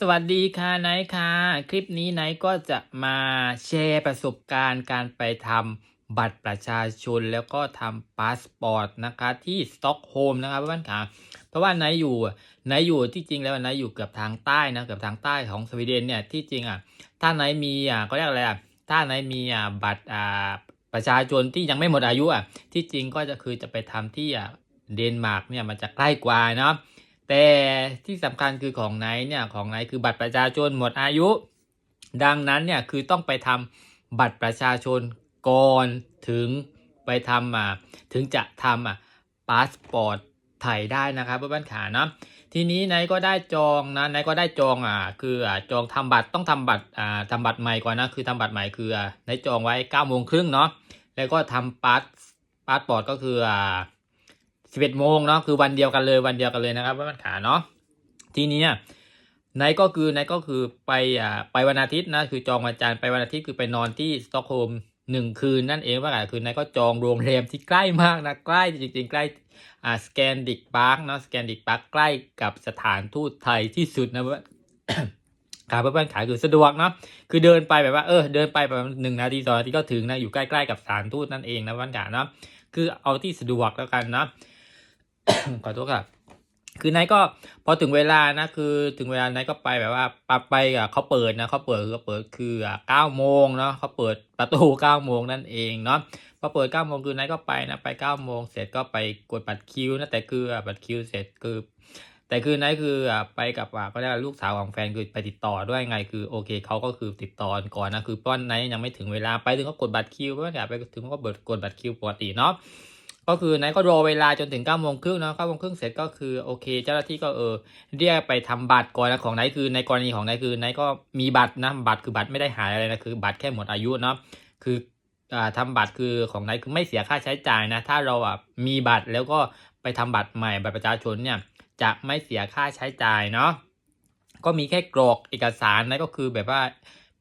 สวัสดีค่ะไนท์ค่ะ คลิปนี้ไนท์ก็จะมาแชร์ประสบการณ์การไปทำบัตรประชาชนแล้วก็ทำพาสปอร์ตนะคะที่สต็อกโฮล์มนะครับเพื่อนๆค่ะเพราะว่าไนท์อยู่ไนท์อยู่ที่จริงแล้วไนท์อยู่เกือบทางใต้นะเกือบทางใต้ของสวีเดนเนี่ยที่จริงอะถ้าไนท์มีอะก็เรียกอะไรอะถ้าไนท์มีอะบัตรอ่าประชาชนที่ยังไม่หมดอายุอะที่จริงก็จะคือจะไปทำที่อะเดนมาร์กเนี่ยมันจะใกล้กว่าเนาะ แต่ที่สำคัญคือของไนท์เนี่ยของไนท์คือบัตรประชาชนหมดอายุ ดังนั้นเนี่ยคือต้องไปทำบัตรประชาชนก่อนถึงไปทำอะถึงจะทำอะพาสปอร์ตไทยได้นะครับเพื่อนๆขาเนาะทีนี้ไนก็ได้จองนะไนก็ได้จองอะคืออะจองทำบัตรต้องทำบัตรอ่าทำบัตรใหม่ก่อนนะคือทำบัตรใหม่คืออะไนจองไว้9ก้าโมงครึ่งเนาะแล้วก็ทำพาสพาสปอร์ตก็คืออ่า สิบเอ็ดโมงเนาะคือวันเดียวกันเลยวันเดียวกันเลยนะครับว่ามันขาเนาะทีนี้นท์ก็คือนท์ก็คือไปอ่าไปวันอาทิตย์นะคือจองวันจันทร์ไปวันอาทิตย์คือไปนอนที่สต็อกโฮล์มหนึ่งคืนนั่นเองว่าไงคือนท์ก็จองโรงแรมที่ใกล้มากนะใกล้จริงๆใกล้อ่าสแกนดิกพาร์คเนาะสแกนดิกพาร์คใกล้กับสถานทูตไทยที่สุดนะเพื่อนขาเพื่อนๆขายคือสะดวกเนาะคือเดินไปแบบว่าเออเดินไปแบบหนึ่งนาทีสองนาทีก็ถึงนะอยู่ใกล้ๆกับสถานทูตนั่นเองนะเพื่อนขาเนาะคือเอาที่สะดวกแล้วกันเนาะ ขอโทษครับคือนายก็พอถึงเวลานะ คือถึงเวลานายก็ไปแบบว่าปับไปอะเขาเปิดนะเขาเปิดเขาเปิดคืออะเก้าโมงเนาะเขาเปิดประตูเก้าโมงนั่นเองเนาะพอเปิดเก้าโมงคือนายก็ไปนะไปเก้าโมงเสร็จก็ไปกดบัตรคิวนะแต่คือบัตรคิวเสร็จคือแต่คือนายคืออะไปกับอะก็ได้ลูกสาวของแฟนคือไปติดต่อด้วยไงคือโอเคเขาก็คือติดต่อก่อนนะคือป้อนนายยังไม่ถึงเวลาไปถึงก็กดบัตรคิวก็อยากไปถึงก็กดกดบัตรคิวปกติเนาะ ก็คือนายก็รอเวลาจนถึง9ก้าโมงครึ่งนะเก้าโมงครึ่งเสร็จก็คือโอเค เจ้าหน้าที่ก็เออเรียกไปทำบัตรก่อนนะของนายคือในกรณีของนายคือนายก็มีบัตรนะบัตรคือบัตรไม่ได้หายอะไรนะคือ บัตรแค่หมดอายุเนาะคืออ่าทำบัตรคือของนายคือไม่เสียค่าใช้จ่ายนะ ถ้าเราอะมีบัตรแล้วก็ไปทำบัตรใหม่บัตรประชาชนเนี่ยจะไม่เสียค่าใช้จ่ายเนาะก็มีแค่กรอกเอกสารนะก็คือแบบว่า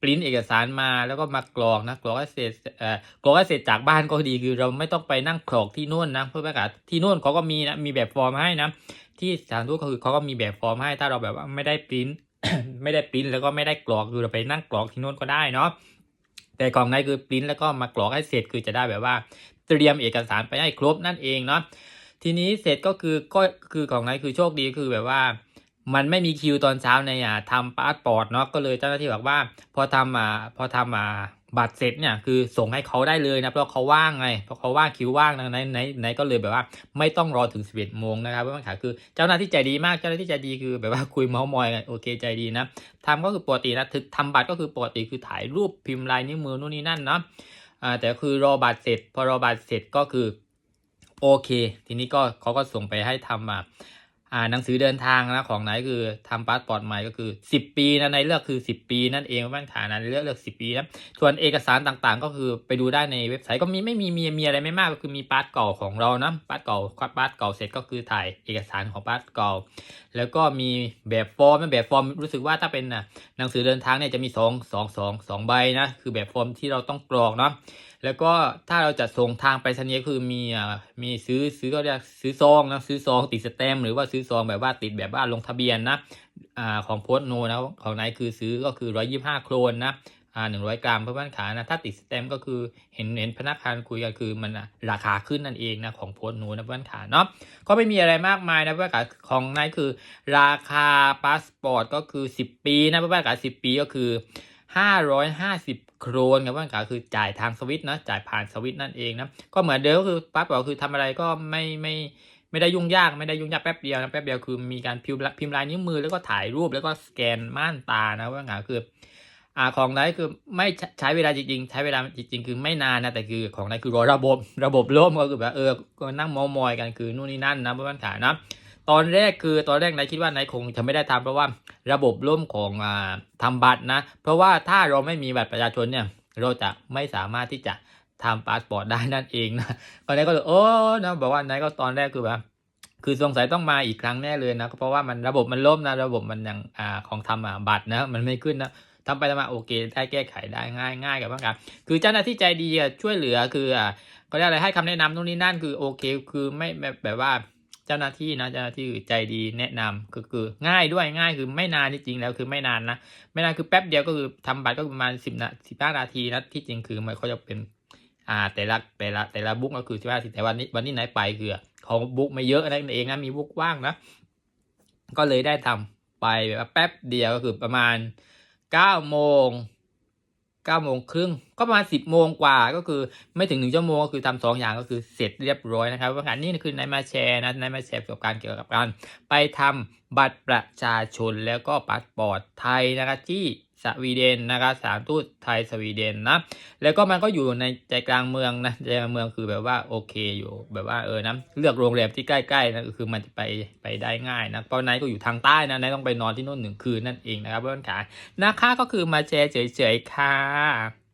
ริ้นเอกสารมาแล้วก็มากรอกนะกรอกให้เสร็จเอ่อกรอกให้เสร็จจากบ้านก็ดีคือเราไม่ต้องไปนั่งกรอกที่นู่นนะเพื่อประกาศที่นู่นเขาก็มีนะมีแบบฟอร์มให้นะที่สถานทูตก็คือเขาก็มีแบบฟอร์มให้ถ้าเราแบบว่าไม่ได้ปริ้นไม่ได้ปริ้นแล้วก็ไม่ได้กรอกคือเราไปนั่งกรอกที่นู่นก็ได้เนาะแต่กล่องในคือปริ้นแล้วก็มากรอกให้เสร็จคือจะได้แบบว่า เตรียมเอกสารไปให้ครบนั่นเองเนาะทีนี้เสร็จก็คือก็คือของนายคือโชคดีคือแบบว่า มันไม่มีคิวตอนเช้าในอ่าทำพาสปอร์ตเนาะก็เลยเจ้าหน้าที่บอกว่า พอทำอ่าพอทำอ่าบัตรเสร็จเนี่ยคือส่งให้เขาได้เลยนะเพราะเขาว่างไงเพราะเขาว่างคิวว่างนะไหนไหนไหนก็เลยแบบว่า ไม่ต้องรอถึงสิบเอ็ดโมงนะครับเพื่อนขาคือเจ้าหน้าที่ใจดีมากเจ้าหน้าที่ใจดีคือแบบว่าคุยเมาส์มอยกันโอเคใจดีนะทำก็คือปกตินะถึงทำบัตรก็คือปกติคือถ่ายรูปพิมพ์ลายนิ้วมือนู่นนี่นั่นเนาะอ่าแต่คือรอบัตรเสร็จ พอรอบัตรเสร็จก็คือโอเค ทีนี้ก็เขาก็ส่งไปให้ทำอ่า อ่าหนังสือเดินทางนะของไหนคือทำพาสปอร์ตใหม่ก็คือ 10 ปีนะในเลือกคือ 10 ปีนั่นเองบ้านขานะเลือกเลือก 10 ปีนะส่วนเอกสารต่างๆ ก็คือไปดูได้ในเว็บไซต์ก็มีไม่มีมีมีอะไรไม่มากก็คือมีพาสเก่าของเรานะพาสเก่าพาสเก่าเสร็จก็คือถ่ายเอกสารของพาสเก่า แล้วก็มีแบบฟอร์มแบบฟอร์มรู้สึกว่าถ้าเป็นน่ะหนังสือเดินทางเนี่ยจะมีสองสองสองสองใบนะคือแบบฟอร์มที่เราต้องกรอกเนาะ แล้วก็ถ้าเราจะส่งทางไปรษณีย์คือมีอ่ามีซื้อซื้อก็เรียกซื้อซองนะซื้อซองติดสแตมหรือว่าซื้อซองแบบว่าติดแบบว่าลงทะเบียนนะอ่าของโพสโนนะของไหนคือซื้อก็คือร้อยยี่ห้าโครนนะอ่าหนึ่งร้อยกรัมเพื่อบ้านขานะถ้าติดสแตมก็คือเห็นเห็นพนักงานคุยกันคือมันราคาขึ้นนั่นเองนะของโพสโนนะเพื่อนขาเนาะก็ไม่มีอะไรมากมายนะเพื่อนขาของไหนคือ ราคาพาสปอร์ตก็คือสิบปีนะเพื่อนขาสิบปีก็คือห้าร้อยห้าสิบ โครนครับว่าคือจ่ายทางสวิตนะจ่ายผ่านสวิตนั่นเองนะก็เหมือนเดิมก็คือปั๊บบอกคือทำอะไรก็ไม่ไม่ไม่ได้ยุ่งยากไม่ได้ยุ่งยากแป๊บเดียวนะแป๊บเดียวคือมีการพิมพ์พิมพ์ลายนิ้วมือแล้วก็ถ่ายรูปแล้วก็สแกนม่านตานะว่าไงคืออ่าของไหนคือไม่ใช้เวลาจริงๆ ใช้เวลาจริงๆ คือไม่นานนะแต่คือของไหนคือรอระบบระบบล่มก็คือแบบเออก็นั่งมามอยกันคือนู่นนี่นั่นนะเพื่อนขานะ ตอนแรกคือตอนแรกนายคิดว่านายคงจะไม่ได้ทำเพราะว่าระบบร่วมของอ่าทำบัตรนะ เพราะว่าถ้าเราไม่มีบัตรประชาชนเนี่ยเราจะไม่สามารถที่จะทำพาสปอร์ตได้นั่นเองนะก็นายก็เลยโอ้นะบอกว่านายก็ตอนแรกคือแบบคือสงสัยต้องมาอีกครั้งแน่เลยนะเพราะว่ามันระบบมันล่มนะระบบมันยังอ่าของทำอะบัตรนะมันไม่ขึ้นนะทำไปทำมาโอเคได้แก้ไขได้ง่ายง่ายกับบ้างครับคือเจ้าหน้าที่ใจดีช่วยเหลือคืออ่าก็ได้อะไรให้คำแนะนำนู่นนี่นั่นคือโอเค คือไม่แบบแบบว่า เจ้าหน้าที่นะเจ้าหน้าที่ใจดีแนะนำก็คือง่ายด้วยง่ายคือไม่นานจริงๆแล้วคือไม่นานนะไม่นานคือแป๊บเดียวก็คือทำบัตรก็ประมาณสิบนาสิบห้านาทีนะที่จริงคือมันเขาจะเป็นอ่าแต่ละแต่ละแต่ละบุ๊กก็คือสิบห้านาทีแต่วันนี้วันนี้ไหนไปคือของบุ๊กไม่เยอะนั่นเองนะมีบุ๊กว่างนะก็เลยได้ทำไปแบบแป๊บเดียวก็คือประมาณเก้าโมง เก้าโมงครึ่งก็ประมาณสิบโมงกว่าก็คือไม่ถึงหนึ่งชั่วโมงก็คือทำสองอย่างก็คือเสร็จเรียบร้อยนะครับว่างานนี้คือนายมาแชร์นะนายมาแชร์ประสบการณ์เกี่ยวกับการไปทำบัตรประชาชนแล้วก็พาสปอร์ตไทยนะครับที่ สวีเดนนะครับสถามทูตไทยสวีเดนนะแล้วก็มันก็อยู่ในใจกลางเมืองนะใจกลางเมืองคือแบบว่าโอเคอยู่แบบว่าเออนะเลือกโรงแรมที่ใกล้ๆนะคือมันจะไปไปได้ง่ายนะเพราะนายก็อยู่ทางใต้นะนายต้องไปนอนที่โน่นหนึ่งคืนนั่นเองนะครับเพื่อนขานะคะก็คือมาแชร์เฉยๆค่ะ